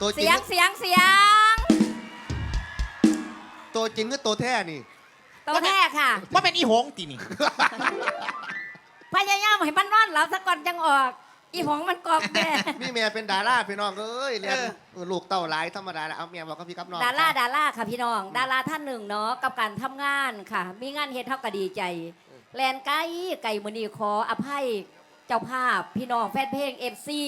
ตัวจริเสีงยงเสียงเสียงตัวจริงก็ตัวแท้นี่ ตัวแท้ค่ะ ว่าเป็นอีหงตีนี่ พยายามให้มันนอนหลับสักก่อนจังออก อีหงมันกรอบแม่มีเมียเป็นดาราพี่น้องเอ้ยเรียนเออลูกเต้าหลายธรรมดาแล้วเอาเมียบอกกับพี่กับน้องดาราดาราค่ะพี่น้อง ดาราท่านหนึ่งเนาะกับการทำงานค่ะ มีงานเฮ็ดเท่ากับดีใจ แลนไก่ไก่มือนีขออภัยเจ้าภาพพี่น้องแฟนเพลงเอฟซี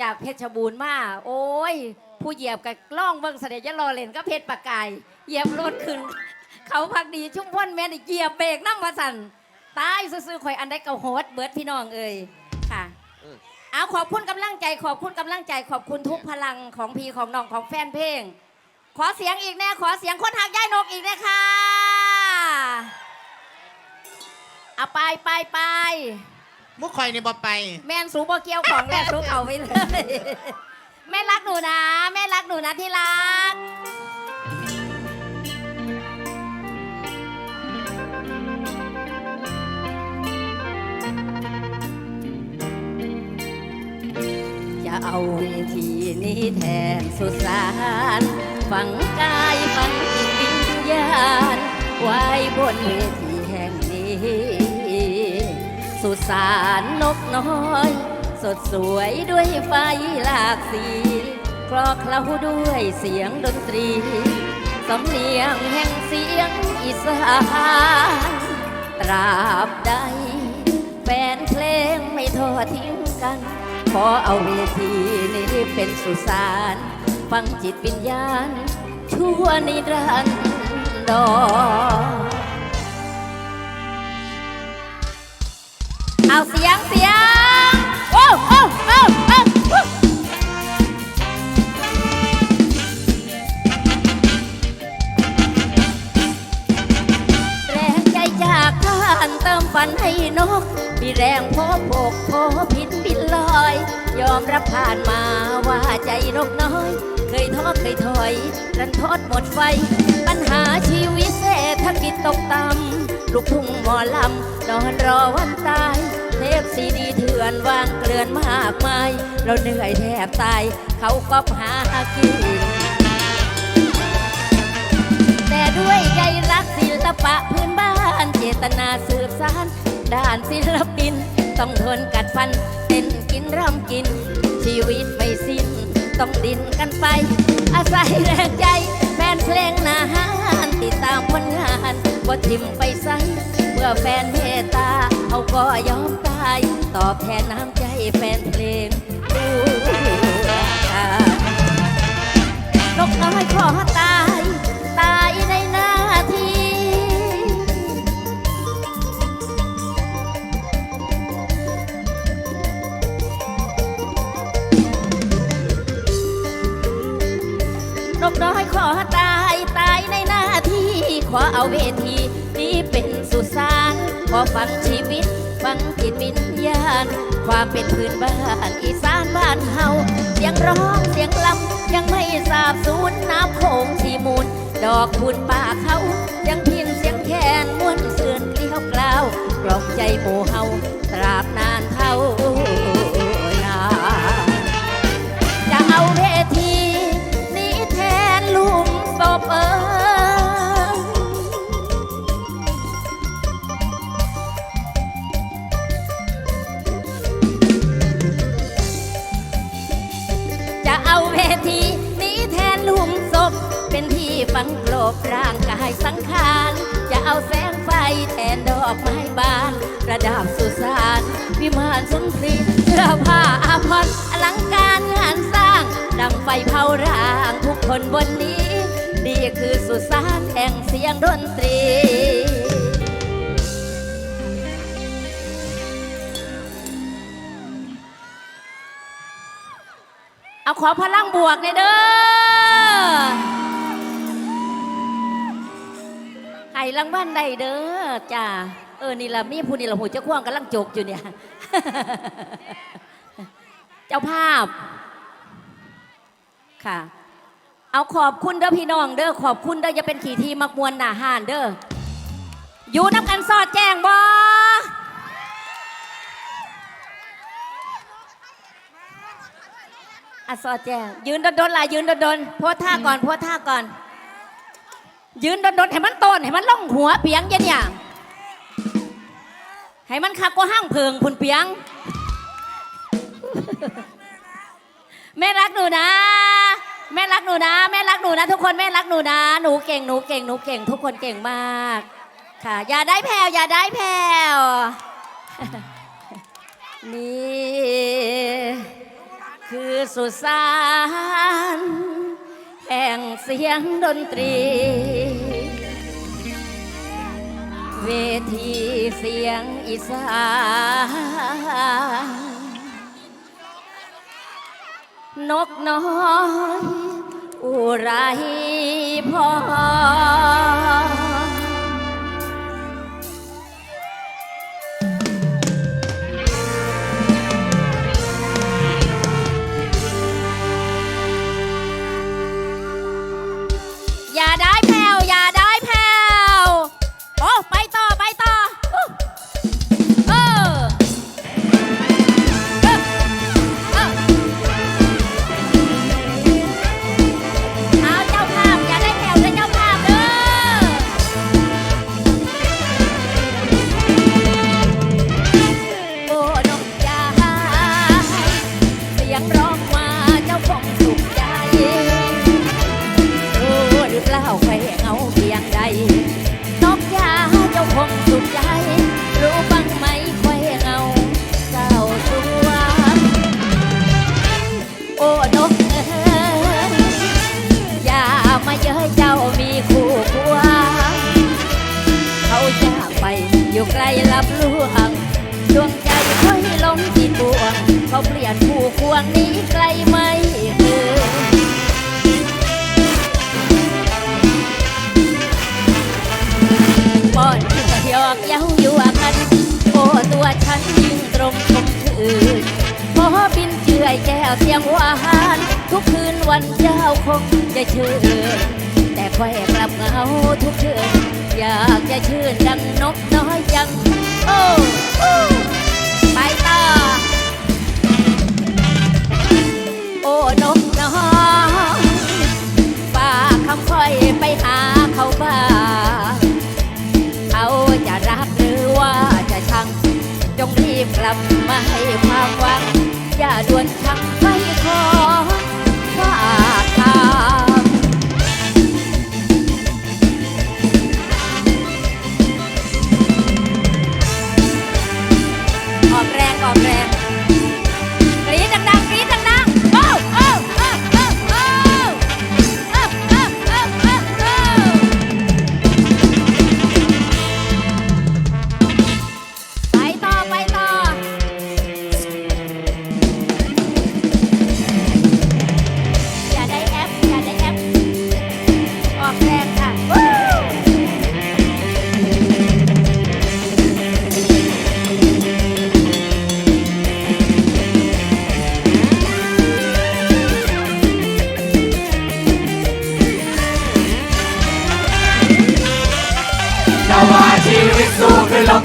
จากเพชรบูรณ์มาโอ้ย ผู้เหยียบกับล่องเบิ่งเสด็จยะรอเล่นก็เพชรปากกายเหยียบรถขึ้น เขาพักดีชุ่มพ่นแม่นเหยียบเบรกน้ำมาสั่นตายซื่อๆข่อยอันได้เกาโฮดเบิร์ดพี่น้องเอ่ยค่ะเอาขอบคุณกำลังใจขอบคุณกำลังใจขอบคุณทุกพลังของพี่ของน้องของแฟนเพลง ขอเสียงอีกแน่ขอเสียงคนหักย่ายนกอีกแน่ค่ะเอาไปไปไป มุกคอยนี่บ่ไป แม่นสูบเกี่ยวของแรกสูเอาไปเลย แม่รักหนูนะ แม่รักหนูนะที่รักจะเอาเวทีนี้แทนสุสานฝังกายฝังจิตวิญญาณไว้บนเวที สุสานนกน้อย สดสวยด้วยไฟหลากสีคลอเคล้าด้วยเสียงดนตรี สำเนียงแห่งเสียงอีสานตราบใด แฟนเพลงไม่ทอดทิ้งกัน ขอเอาเวทีนี้เป็นสุสาน ฟังจิตวิญญาณ ชั่วนิรันดร เอาเสียงเสียงโอ้โอ้โอ้โอ้แรงใจจากท่านเติมฝันให้นก มีแรงพบโบกพอพินบินลอย ยอมรับผ่านมาว่าใจนกน้อย เคยท้อเคยถอย รันทดหมดไฟ ปัญหาชีวิตเศรษฐกิจตกต่ำลูกทุ่งหมอลำนอนรอวันตาย เทปซีดีเถื่อนวางเกลื่อนมากมาย เราเหนื่อยแทบตาย เขาก็หากิน แต่ด้วยใจรักศิลปะพื้นบ้านเจตนาสืบสานด้านศิลปิน ต้องทนกัดฟันเต้นกินรำกิน ชีวิตไม่สิ้น ต้องดิ้นกันไป อาศัยแรงใจแฟนเพลงนาหานติดตามผลงานว่าทิมไปใสเมื่อแฟนเมตตา เขาก็ยอมตาย ตอบแทนน้ำใจแฟนเพลงด้วยกันนกน้อยขอตาย ตายในหน้าที่ นกน้อยขอตาย ตายในหน้าที่ ขอเอาเวที นี้เป็นสุสานขอฟังชี วิตฟังกินวิญญาณ ความเป็นพื้นบ้านอีสานบ้านเฮาเสียงร้องเสียงลำยังไม่สาบสูญน้ำโขงสีมูล ดอกบุญป่าเขายังพินเสียงแคนม้วนเสื่อนเกลียวกล่าวกล่อมใจหมู่ ฝังกลบร่างกายสังขาร จะเอาแสงไฟแทนดอกไม้บาน ประดับสุสานวิมานสุนทรีเสื้อผ้าอาภรณ์อลังการงานสร้าง ดังไฟเผาร่างทุกคนบนนี้ นี่คือสุสานแห่งเสียงดนตรีเอาขอพลังบวกเลยเด้อ รางวัลได้เด้อจ้าเออนี่ละมีผู้นี่ละหูเจ้าควงกำลังจกอยู่เนี่ย เจ้าภาพ ค่ะ เอาขอบคุณเด้อพี่น้องเด้อขอบคุณเด้ออย่าเป็นขี่ทีมักมวนหนาห่านเด้ออยู่น้ำกันสอดแจ้งบ่อะซอแจ้งยืนโดนๆล่ะยืนโดนๆโพสท่าก่อนโพสท่าก่อน ยืนโดนๆให้มันต้นให้มันล่องหัวเปียงเย็นอย่างให้มันคักก็ห้างเพิงพุ่นเปียง แม่รักหนูนะ แม่รักหนูนะ แม่รักหนูนะ ทุกคนแม่รักหนูนะ หนูเก่งหนูเก่งหนูเก่ง ทุกคนเก่งมาก ค่ะ อย่าได้แผ่วอย่าได้แผ่วนี่ คือสุสาน แห่งเสียงดนตรี เวทีเสียงอีสานนกน้อยอุไรพอ เสียงหวานทุกคืนวันเจ้าคงจะชื่นแต่ค่อยกลับเหงาทุกคืนอยากจะชื่นดังนกน้อยยังโอ้โอ้ไปต่อโอ้นกน้อยฝากคำค่อยไปหาเขาบ้างเขาจะรักหรือว่าจะชัง จงรีบกลับมาให้ความหวัง อย่าด่วนชัง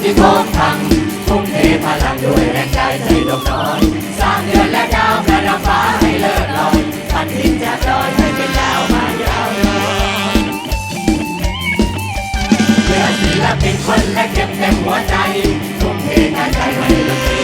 สู้คือลมที่โทมพังทุ่มเทพลังด้วยแรงใจใจดวงน้อยสร้างเดือนและดาวประดับฟ้าให้เลิศลอยพันดินจะลอยให้เป็นดาวมายาวนานเพื่อศิลปินคนและเก็บเต็มหัวใจทุ่มเทงานใจให้ดนตรี